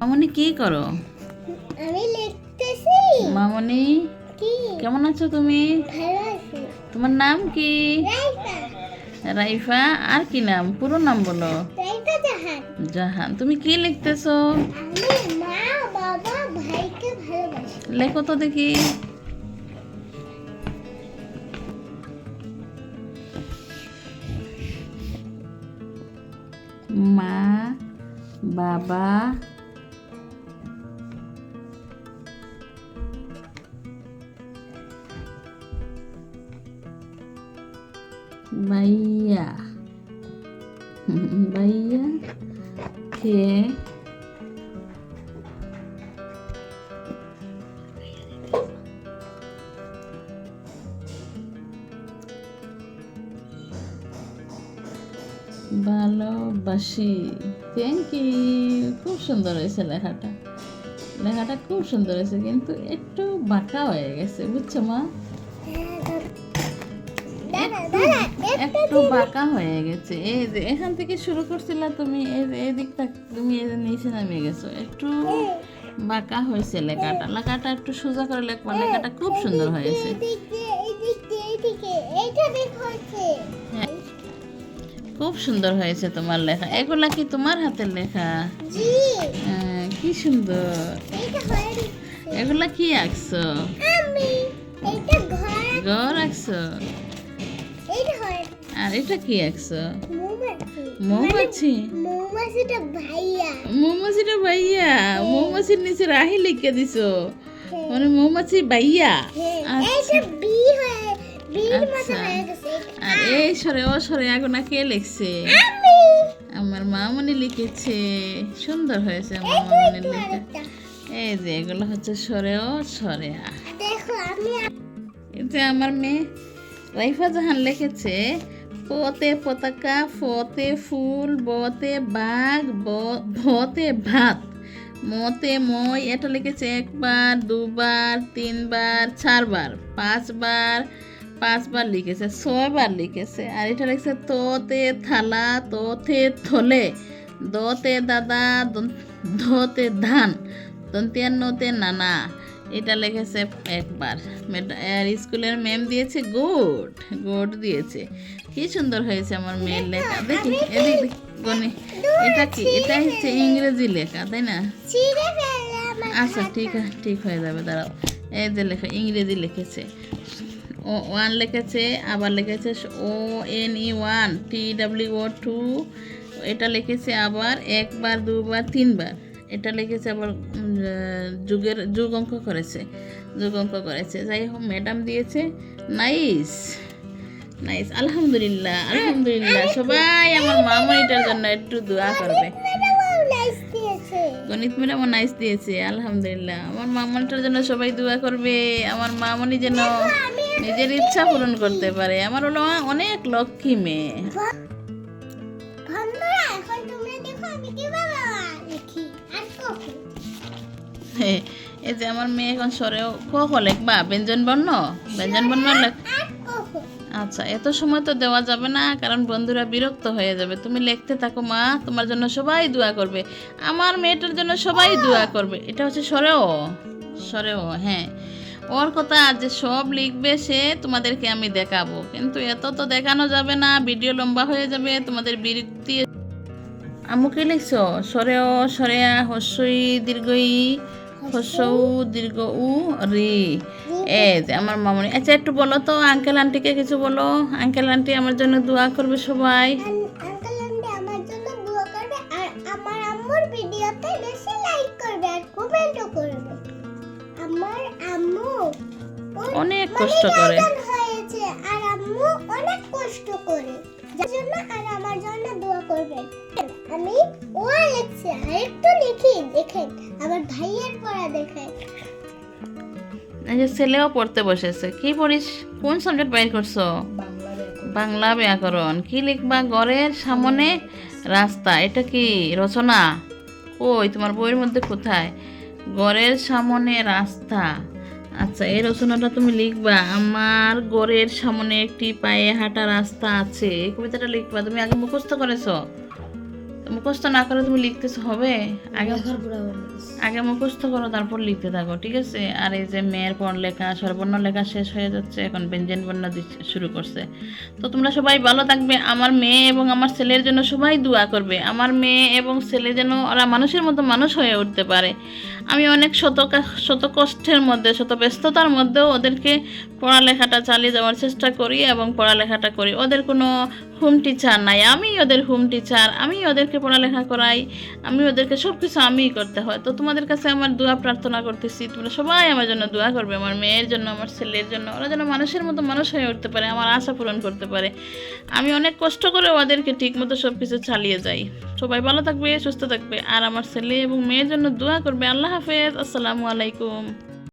মামনি কি করো? আমি লিখতেছি। মামনি কি? কেমন আছো তুমি? ভালো আছি। তোমার নাম কি? রাইফা। আর কি নাম? পুরো নাম বলো। রাইতা জাহান। জাহান তুমি কি লিখতেছো? আমি মা বাবা ভাইকে ভালোবাসি। লেখো তো দেখি। মা বাবা ভাইয়া ভাইয়া কে ভালোবাসি। থ্যাংক ইউ খুব সুন্দর হয়েছে লেখাটা। লেখাটা খুব সুন্দর হয়েছে, কিন্তু একটু বাঁকা হয়ে গেছে, বুঝছ মা? দাদা। একটু বাঁকা হয়ে গেছে। এই যে এখান থেকে শুরু করছিলে তুমি এই দিকটা তুমি এই যে নিচে নামিয়ে গেছো। একটু বাঁকা হয়েছে লেখাটা। লেখাটা একটু সোজা করে লেখবা। লেখাটা খুব সুন্দর হয়েছে। হ্যাঁ। খুব সুন্দর হয়েছে তোমার লেখা। এগুলা কি তোমার হাতের লেখা? হ্যাঁ, কি সুন্দর। এগুলা কি আঁকছো? ঘর আঁকছো? আর এটা কি আঁকছো মৌমাছি। মৌমাছি? মৌমাছিটা ভাইয়া। মৌমাছিটা ভাইয়া। মৌমাছির নিচে রাহি লিখে দিছো। মানে মৌমাছি ভাইয়া। হ্যাঁ, আচ্ছা। হয়ে আচ্ছা। হয়ে আর এই সরে ও সরে আগুনা কে লিখছে? আমি। আমার মামনি লিখেছে। সুন্দর হয়েছে আমার মামনি লেখা। এই যে এগুলো হচ্ছে সরে ও সরে যে আমার মেয়ে রাইফা জাহান লিখেছে পতে পতাকা, ফতে ফুল, বতে বাঘ, ব- ভতে। মতে মই, এটা লিখেছে একবার, দুবার, তিনবার, চারবার, পাঁচবার পাঁচবার লিখেছে, ছয়বার লিখেছে। আর এটা লিখেছে, তোতে থালা, তোতে থলে, দতে দাদা ধতে ধান, দন্তিয়ান্নতে নানা। এটা লিখেছে একবার। আর স্কুলের ম্যাম দিয়েছে গুড গুড দিয়েছে। কি সুন্দর হয়েছে আমার মেয়ের লেখা। দেখি এদিক গনি এটা কি? এটা হচ্ছে ইংরেজি লেখা তাই না? আচ্ছা ঠিক আছে ঠিক হয়ে যাবে দাঁড়াও। এই যে লেখা ইংরেজি লিখেছে। ও ওয়ান লিখেছে আবার লিখেছে O N E one T W O two এটা লিখেছে আবার একবার দুবার তিনবার। এটা লিখেছে আবার যুগের যুগ অঙ্ক করেছে যুগ অঙ্ক করেছে। যাই হোক ম্যাডাম দিয়েছে। নাইস নাইস আলহামদুলিল্লাহ আলহামদুলিল্লাহ। সবাই আমার মামনিটার জন্য একটু দোয়া করবে। গণিত ম্যাডামও নাইস দিয়েছে আলহামদুলিল্লাহ। আমার মামনিটার জন্য সবাই দোয়া করবে। আমার মামনি যেন নিজের ইচ্ছা পূরণ করতে পারে। আমার হলো অনেক লক্ষ্মী মেয়ে। বন্ধুরা এখন তোমরা দেখো আমি কীভাবে লিখি। আর কখন হে, এই যে আমার মেয়ে এখন সরেও ক খ লেখবা? ব্যঞ্জন বর্ণ? ব্যঞ্জন বর্ণ আচ্ছা এত সময় তো দেওয়া যাবে না কারণ বন্ধুরা বিরক্ত হয়ে যাবে। তুমি লিখতে থাকো মা তোমার জন্য সবাই দোয়া করবে। আমার মেয়েটার জন্য সবাই দোয়া করবে। এটা হচ্ছে সরেও। সরেও হ্যাঁ। ওর কথা যে সব লিখবে সে তোমাদেরকে আমি দেখাবো। কিন্তু এত তো দেখানো যাবে না ভিডিও লম্বা হয়ে যাবে তোমাদের বিরক্তি আমু কি লিখছো? সরেও সরেয়া হস্যই দীর্ঘই হস্যউ দীর্ঘ উ রি। এ আমার মামনি। আচ্ছা একটু বলো তো আঙ্কেল আন্টিকে কিছু বলো। আঙ্কেল আন্টি আমার জন্য দোয়া করবে সবাই। অনেক কষ্ট করে। আর আম্মু অনেক কষ্ট করে। যার জন্য আর আমার জন্য দোয়া করবেন আমি ও লিখছি আর একটু লিখি, দেখেন আমার ভাইয়ের পড়া দেখেন এই যে ছেলেও পড়তে বসেছে, কি পড়িস? কোন সাবজেক্ট বাইর করছ? বাংলা ব্যাকরণ। কি লিখবা? ঘরের সামনে রাস্তা, এটা কি রচনা? ওই, তোমার বইয়ের মধ্যে কোথায়? ঘরের সামনে রাস্তা। আচ্ছা এই রচনাটা তুমি লিখবা। আমার ঘরের সামনে একটি পায়ে হাঁটা রাস্তা আছে। এই কবিতাটা লিখবা। তুমি আগে মুখস্থ করেছ। মুখস্থ না করে তুমি লিখতেছো হবে? আগে। আগে মুখস্থ করো তারপর লিখতে থাকো ঠিক আছে? আর এই যে মেয়ের পড়লেখা সর্বর্ণ লেখা শেষ হয়ে যাচ্ছে এখন ব্যঞ্জন বর্ণ শুরু করছে। তো তোমরা সবাই ভালো থাকবে আমার মেয়ে এবং আমার ছেলের জন্য সবাই দোয়া করবে আমার মেয়ে এবং ছেলে যেন ওরা মানুষের মতো মানুষ হয়ে উঠতে পারে। আমি অনেক শত শত কষ্টের মধ্যে শত ব্যস্ততার মধ্যেও ওদেরকে পড়ালেখাটা চালিয়ে যাওয়ার চেষ্টা করি এবং পড়ালেখাটা করি। ওদের কোনো হোম টিচার নাই, আমি ওদের হোম টিচার আমি ওদেরকে পড়ালেখা করাই, আমি ওদেরকে সব কিছু আমিই করতে হয়। তো তোমাদের কাছে আমার দোয়া প্রার্থনা করতেছি, তোমরা সবাই আমার জন্য দোয়া করবে, আমার মেয়ের জন্য, আমার ছেলের জন্য, ওরা যেন মানুষের মতো মানুষ হয়ে উঠতে পারে, আমার আশা পূরণ করতে পারে। আমি অনেক কষ্ট করে ওদেরকে ঠিক মতো সব কিছু চালিয়ে যাই। সবাই ভালো থাকবে, সুস্থ থাকবে, আর আমার ছেলে এবং মেয়ের জন্য দোয়া করবে। আল্লাহ হাফেজ, আসসালামু আলাইকুম।